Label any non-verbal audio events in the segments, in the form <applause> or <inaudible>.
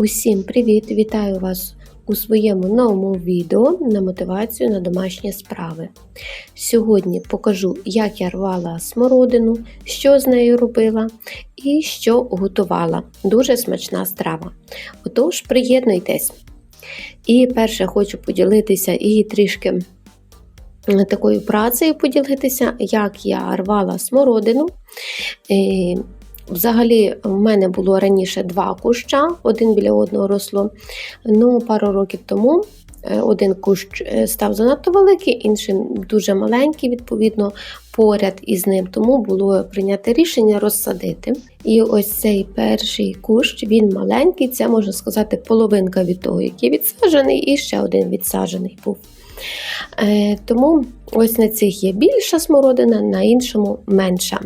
Усім привіт! Вітаю вас у своєму новому відео на мотивацію на домашні справи. Сьогодні покажу, як я рвала смородину, що з нею робила і що готувала. Дуже смачна страва. Отож, приєднуйтесь. І перше хочу поділитися і трішки такою працею поділитися, як я рвала смородину. Взагалі, в мене було раніше два куща, один біля одного росло. Ну, пару років тому е, один кущ е, став занадто великий, інший дуже маленький, відповідно, поряд із ним. Тому було прийнято рішення розсадити. І ось цей перший кущ, він маленький, це можна сказати, половинка від того, який відсаджений, і ще один відсаджений був. Е, Тому ось на цих є більша смородина, на іншому менша.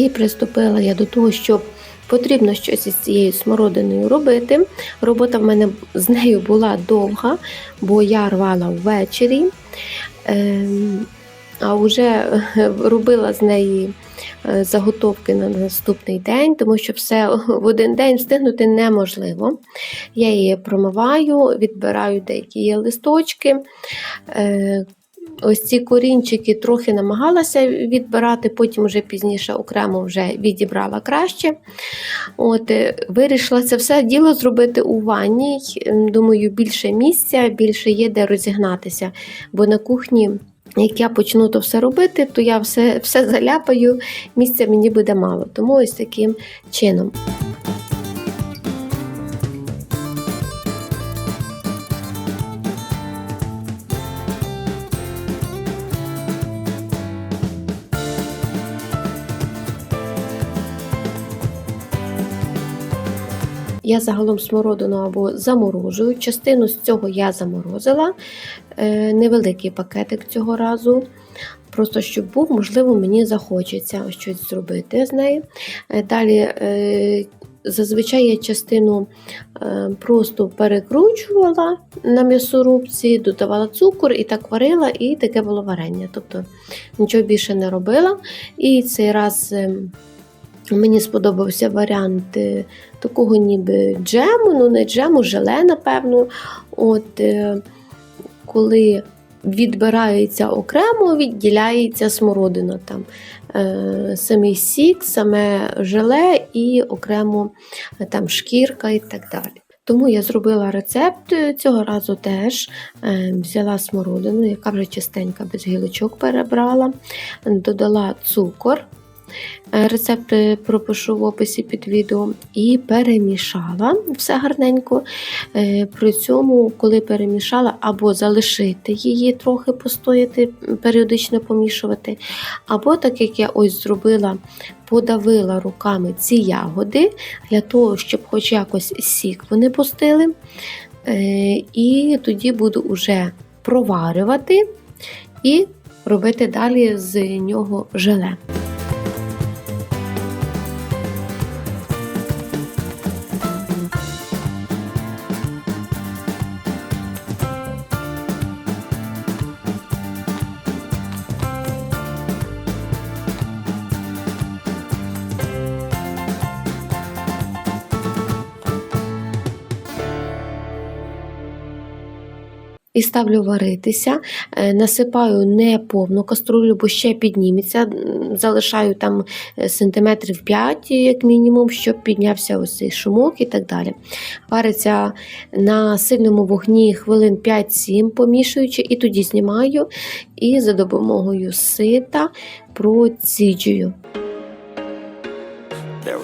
І приступила я до того, що потрібно щось із цією смородиною робити. Робота в мене з нею була довга, бо я рвала ввечері, ем, а вже робила з неї е, заготовки на наступний день, тому що все в один день встигнути неможливо. Я її промиваю, відбираю деякі листочки. Ось ці корінчики трохи намагалася відбирати, потім вже пізніше окремо вже відібрала краще. От, е, Вирішила це все діло зробити у ванні. Думаю, більше місця, більше є де розігнатися. Бо на кухні, як я почну то все робити, то я все, все заляпаю, місця мені буде мало. Тому ось таким чином. Я загалом смородину або заморожую. Частину з цього я заморозила, е, невеликий пакетик цього разу. Просто щоб був, можливо, мені захочеться щось зробити з нею. Е, Далі, е, зазвичай я частину просто перекручувала на м'ясорубці, додавала цукор і так варила, і таке було варення. Тобто нічого більше не робила. І цей раз е, мені сподобався варіант е, такого ніби джему, ну не джему, желе, напевно. От, е, коли відбирається окремо, відділяється смородина. Там, е, самий сік, саме желе і окремо там, шкірка і так далі. Тому я зробила рецепт цього разу теж. Взяла смородину, яка вже чистенька без гілочок перебрала, додала цукор. Е, Рецепт е, пропишу в описі під відео і перемішала все гарненько. Е, При цьому, коли перемішала, або залишити її трохи постояти, періодично помішувати, або так як я ось зробила, подавила руками ці ягоди для того, щоб хоч якось сік вони пустили. Е, І тоді буду вже проварювати і робити далі з нього желе. І ставлю варитися, Е, насипаю не повну каструлю, бо ще підніметься. Залишаю там е, сантиметрів 5, як мінімум, щоб піднявся ось цей шумок і так далі. Вариться на сильному вогні хвилин 5-7, помішуючи, і тоді знімаю і за допомогою сита проціджую.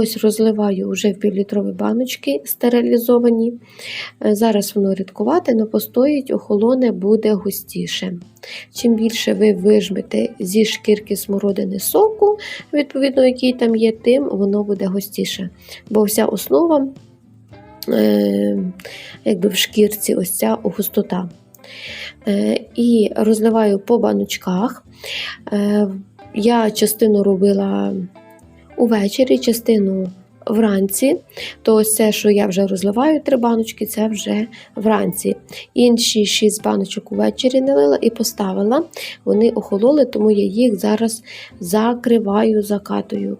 Ось розливаю вже в півлітрові баночки стерилізовані. Е, Зараз воно рідкувате, але постоїть, охолоне буде густіше. Чим більше ви вижмете зі шкірки смородини соку, відповідно, який там є, тим воно буде густіше. Бо вся основа е, якби в шкірці, ось ця густота. Е, і розливаю по баночках. Е, я частину робила увечері, частину вранці. То ось це, що я вже розливаю три баночки, це вже вранці. Інші шість баночок увечері налила і поставила. Вони охололи, тому я їх зараз закриваю, закатую.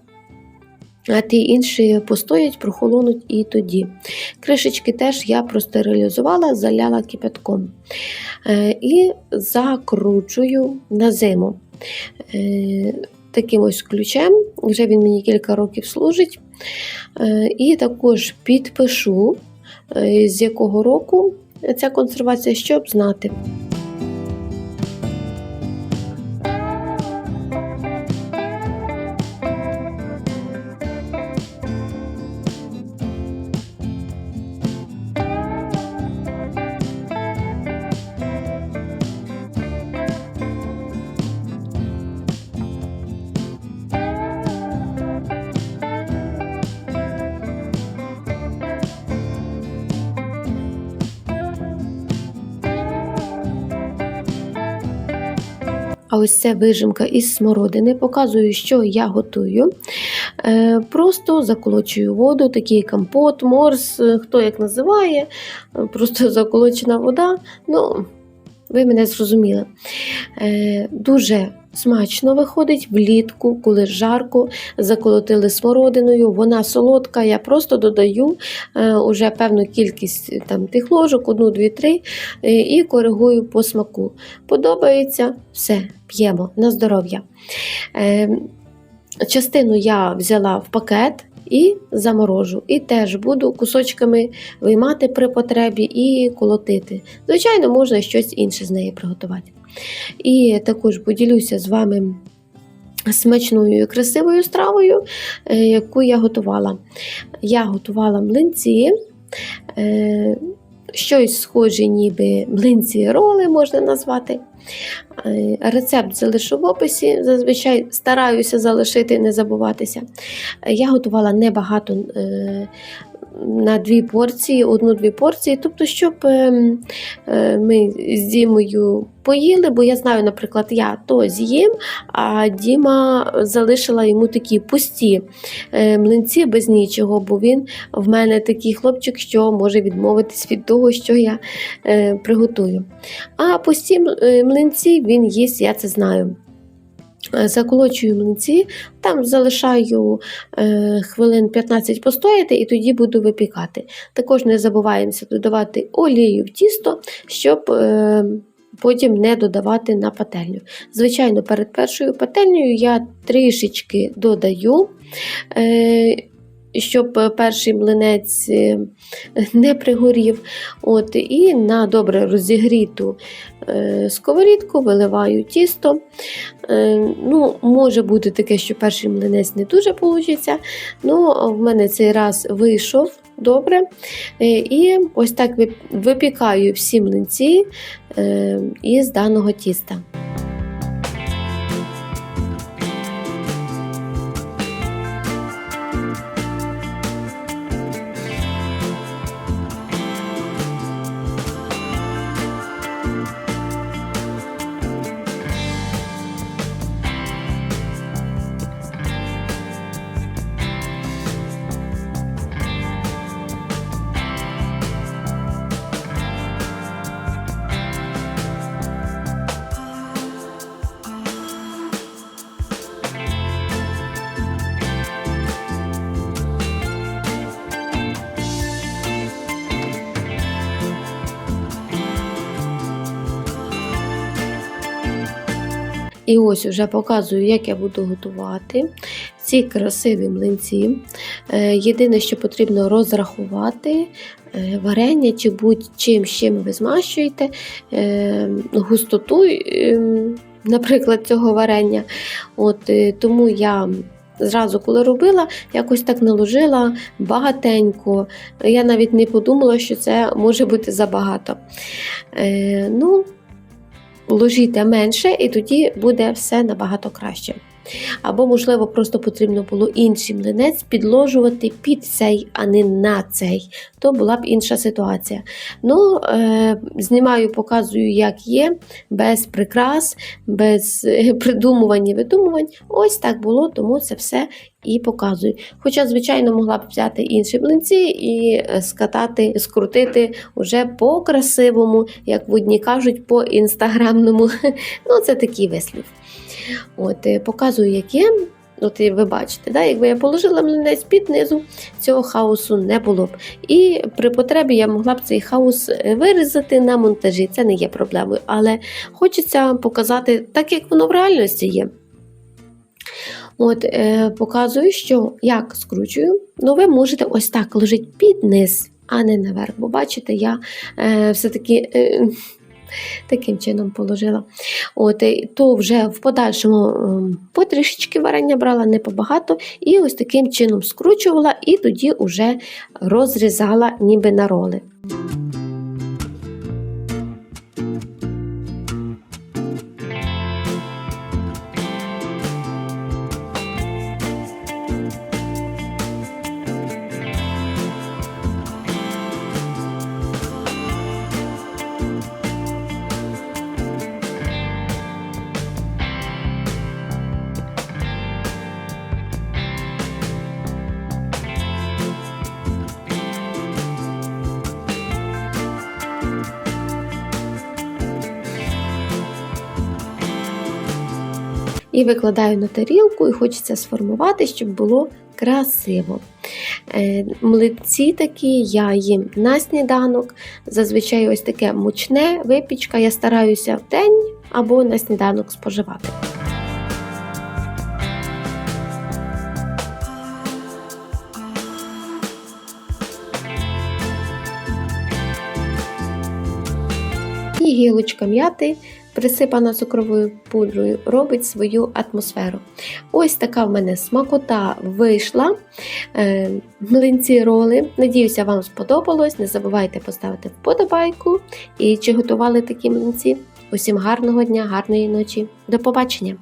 А ті інші постоять, прохолонуть і тоді. Кришечки теж я простерилізувала, заляла кипятком. Е, І закручую на зиму. Е, Таким ось ключем, вже він мені кілька років служить. Е, І також підпишу, е, з якого року ця консервація, щоб знати. Ось це вижимка із смородини. Показую, що я готую. Е, Просто заколочую воду, такий компот, морс, е, хто як називає, е, просто <laughs> заколочена вода. Ну, ви мене зрозуміли. Дуже смачно виходить влітку, коли жарко, заколотили смородиною, вона солодка. Я просто додаю е, уже певну кількість е, там, тих ложок, одну, дві, три, е, і коригую по смаку. Подобається все, п'ємо на здоров'я. Е, частину я взяла в пакет. І заморожу. І теж буду кусочками виймати при потребі і колотити. Звичайно, можна щось інше з неї приготувати. І також поділюся з вами смачною і красивою стравою, е, яку я готувала. Я готувала млинці. е, Щось схоже, ніби млинці роли можна назвати. Е, Рецепт залишу в описі. Зазвичай стараюся залишити, не забуватися. Я готувала небагато на дві порції, одну-дві порції, тобто, щоб е, е, ми з Дімою поїли, бо я знаю, наприклад, я то з'їм, а Діма залишила йому такі пусті е, млинці без нічого, бо він в мене такий хлопчик, що може відмовитись від того, що я е, приготую. А пусті млинці він їсть, я це знаю. Е, Заколочую млинці, там залишаю е, хвилин 15 постояти і тоді буду випікати. Також не забуваємося додавати олію в тісто, щоб е, потім не додавати на пательню. Звичайно, перед першою пательнею я трішечки додаю. Е, щоб е, перший млинець е, <laughs> не пригорів. От, і на добре розігріту е, сковорідку виливаю тісто. Ну, може бути таке, що перший млинець не дуже вийде. Ну, в мене цей раз вийшов добре. І ось так випікаю всі млинці із даного тіста. І ось уже показую, як я буду готувати ці красиві млинці. Е, Єдине, що потрібно розрахувати е, варення чи будь-чим, з чим ви змащуєте, е, густоту, наприклад, цього варення. От, тому я. Зразу, коли робила, якось так наложила багатенько. Я навіть не подумала, що це може бути забагато. Ну, ложіте менше, і тоді буде все набагато краще. Або, можливо, просто потрібно було інший млинець підложувати під цей, а не на цей. То була б інша ситуація. Ну, е, знімаю, показую, як є, без прикрас, без е, придумувань і видумувань. Ось так було, тому це все і показую. Хоча, звичайно, могла б взяти інші млинці і е, скатати, скрутити уже по-красивому, як в одні кажуть, по інстаграмному. <laughs> Ну, це такий вислів. От, е, показую, як є. От ви бачите, да? якби я положила млинець під низу, цього хаосу не було б. І при потребі я могла б цей хаос е, вирізати на монтажі. Це не є проблемою. Але хочеться показати так, як воно в реальності є. От, е, показую, що як скручую, ну ви можете ось так ложити під низ, а не наверх. Бо бачите, я е, все-таки е, таким чином положила. От, то вже в подальшому е, потрішечки варення брала, не побагато, і ось таким чином скручувала, і тоді вже розрізала ніби на роли. І викладаю на тарілку, і хочеться сформувати, щоб було красиво. Е, Млинці такі я їм на сніданок. Зазвичай ось таке мучне випічка. Я стараюся в день або на сніданок споживати. І гілочка м'яти, присипана цукровою пудрою, робить свою атмосферу. Ось така в мене смакота вийшла. Е, Млинці роли. Надіюся, вам сподобалось. Не забувайте поставити вподобайку. І чи готували такі млинці? Усім гарного дня, гарної ночі. До побачення!